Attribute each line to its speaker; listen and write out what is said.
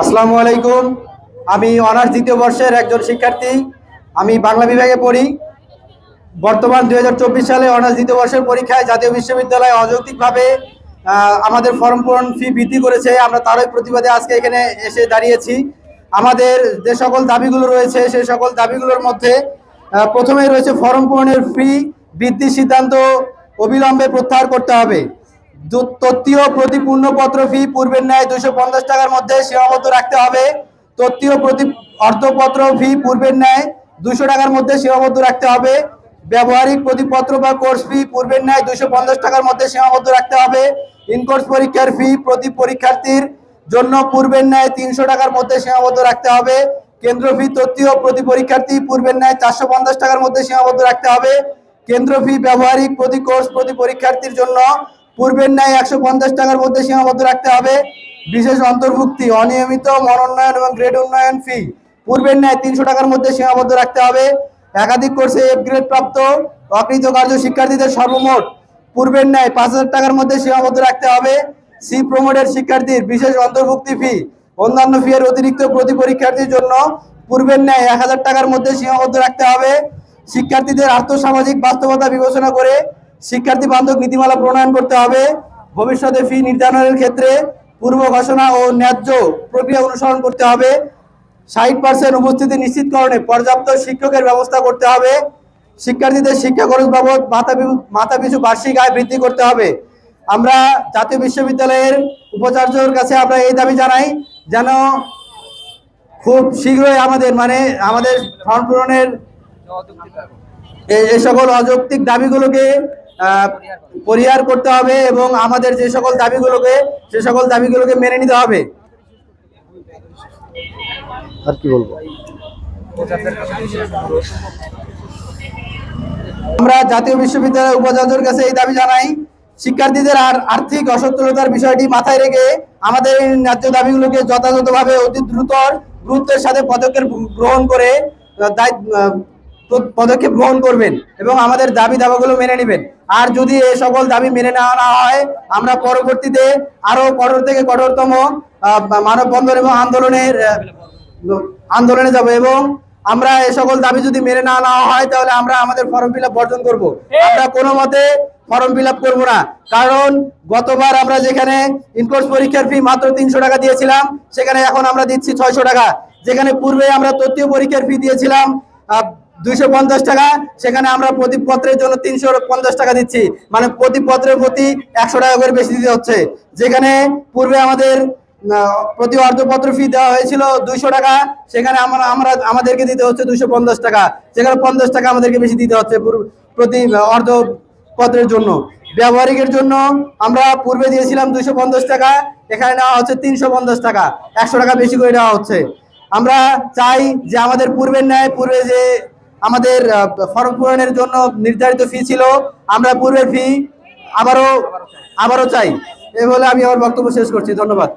Speaker 1: আসসালামু আলাইকুম। আমি অনার্স দ্বিতীয় বর্ষের একজন শিক্ষার্থী। আমি বাংলা বিভাগে পড়ি। বর্তমান দু হাজার চব্বিশ সালে অনার্স দ্বিতীয় বর্ষের পরীক্ষায় জাতীয় বিশ্ববিদ্যালয় অযৌক্তিকভাবে আমাদের ফর্ম পূরণ ফি বৃদ্ধি করেছে। আমরা তারই প্রতিবাদে আজকে এখানে এসে দাঁড়িয়েছি। আমাদের যে সকল দাবিগুলো রয়েছে সেই সকল দাবিগুলোর মধ্যে আহ, প্রথমেই রয়েছে ফর্ম পূরণের ফি বৃদ্ধির সিদ্ধান্ত। অবিলম্বে প্রত্যাহার করতে হবে। তত্ত্বীয় প্রতিপূর্ণ পত্র ফি পূর্বের ন্যায় দুশো পঞ্চাশ টাকার মধ্যে সীমাবদ্ধ রাখতে হবে। তত্ত্বীয় প্রতি অর্থপত্র ফি পূর্বের ন্যায় দুশো টাকার মধ্যে সীমাবদ্ধ রাখতে হবে। ব্যবহারিক প্রতিপত্র বা কোর্স ফি পূর্বের ন্যায় দুশো পঞ্চাশ টাকার মধ্যে সীমাবদ্ধ রাখতে হবে। ইনকোর্স পরীক্ষার ফি প্রতি পরীক্ষার্থীর জন্য পূর্বের ন্যায় তিনশো টাকার মধ্যে সীমাবদ্ধ রাখতে হবে। কেন্দ্র ফি তত্ত্বীয় প্রতি পরীক্ষার্থী পূর্বের ন্যায় চারশো পঞ্চাশ টাকার মধ্যে সীমাবদ্ধ রাখতে হবে। কেন্দ্র ফি ব্যবহারিক প্রতি কোর্স প্রতি পরীক্ষার্থীর জন্য পূর্বের ন্যায় একশো পঞ্চাশ টাকার মধ্যে সীমাবদ্ধ রাখতে হবে। বিশেষ অন্তর্ভুক্তি, অনিয়মিত মনোন্নয়ন এবং গ্রেড উন্নয়ন ফি পূর্বের ন্যায় তিনশো টাকার মধ্যে সীমাবদ্ধ রাখতে হবে। একাধিক কোর্সে এফ গ্রেড প্রাপ্ত অকৃতকার্য শিক্ষার্থীদের সর্বমোট পূর্বের ন্যায় পাঁচ হাজার টাকার মধ্যে সীমাবদ্ধ রাখতে হবে। সি প্রমোটের শিক্ষার্থীর বিশেষ অন্তর্ভুক্তি ফি অন্যান্য ফি এর অতিরিক্ত প্রতি পরীক্ষার্থীর জন্য পূর্বের ন্যায় এক হাজার টাকার মধ্যে সীমাবদ্ধ রাখতে হবে। শিক্ষার্থীদের আর্থসামাজিক বাস্তবতা বিবেচনা করে শিক্ষার্থী বান্ধব নীতিমালা প্রণয়ন করতে হবে। ভবিষ্যতে ফি নির্ধারণের ক্ষেত্রে পূর্ব ঘোষণা ও ন্যায্য প্রক্রিয়া অনুসরণ করতে হবে। ষাট পার্সেন্ট উপস্থিতি নিশ্চিতকরণে পর্যাপ্ত শিক্ষকের ব্যবস্থা করতে হবে। শিক্ষার্থীদের শিক্ষা খরচ বাবদ মাথা মাথা পিছু বার্ষিক আয় বৃদ্ধি করতে হবে। আমরা জাতীয় বিশ্ববিদ্যালয়ের উপাচার্যর কাছে আমরা এই দাবি জানাই, যেন খুব শীঘ্রই আমাদের মানে আমাদের ফর্ম পূরণের এই সকল অযৌক্তিক দাবিগুলোকে পরিহার করতে হবে এবং আমাদের যে সকল দাবিগুলোকে সে সকল দাবিগুলোকে মেনে নিতে হবে। আর কি বলব? আমরা জাতীয় বিশ্ববিদ্যালয়ের উপাচার্যের কাছে এই দাবি জানাই, শিক্ষার্থীদের আর আর্থিক অসচ্ছলতার বিষয়টি মাথায় রেখে আমাদের এই ন্যায্য দাবিগুলোকে যথাযথভাবে অতি দ্রুত গুরুত্বের সাথে পদক্ষেপ গ্রহণ করে পদক্ষেপ গ্রহণ করবেন এবং আমাদের দাবি দাবাগুলো মেনে নেবেন। আর যদি এই সকল দাবি মেনে নেওয়া না হয়, আমরা পরবর্তীতে আরও কঠোর থেকে কঠোরতম মানববন্ধন এবং আন্দোলনের আন্দোলনে যাব এবং আমরা এই সকল দাবি যদি মেনে না নেওয়া হয়, তাহলে আমরা আমাদের ফর্ম ফিল বর্জন করব। আমরা কোনো মতে ফর্ম ফিল করব না। কারণ গতবার আমরা যেখানে ইনকোর্স পরীক্ষার ফি মাত্র তিনশো টাকা দিয়েছিলাম, সেখানে এখন আমরা দিচ্ছি ছয়শো টাকা। যেখানে পূর্বে আমরা তৃতীয় পরীক্ষার ফি দিয়েছিলাম দুইশো পঞ্চাশ টাকা, সেখানে আমরা প্রতি জন্য তিনশো পঞ্চাশ টাকা দিচ্ছি। মানে প্রতি প্রতি একশো টাকা করে বেশি দিতে হচ্ছে। যেখানে পূর্বে আমাদের প্রতি অর্ধপত্র ফি দেওয়া হয়েছিল দুইশো টাকা, সেখানে আমরা আমরা, আমাদেরকে দিতে হচ্ছে দুইশো পঞ্চাশ টাকা। সেখানে পঞ্চাশ টাকা আমাদেরকে বেশি দিতে হচ্ছে পুরো- প্রতি অর্ধ পত্রের জন্য। ব্যবহারিকের জন্য আমরা পূর্বে দিয়েছিলাম দুইশো পঞ্চাশ টাকা, এখানে নেওয়া হচ্ছে তিনশো পঞ্চাশ টাকা। একশো টাকা বেশি করে নেওয়া হচ্ছে। আমরা চাই যে আমাদের পূর্বের ন্যায়, পূর্বে যে আমাদের ফর্ম পূরণের জন্য নির্ধারিত ফি ছিল। আমরা পূর্বের ফি আবারও আবারও চাই। এই বলে আমি আমার বক্তব্য শেষ করছি। ধন্যবাদ।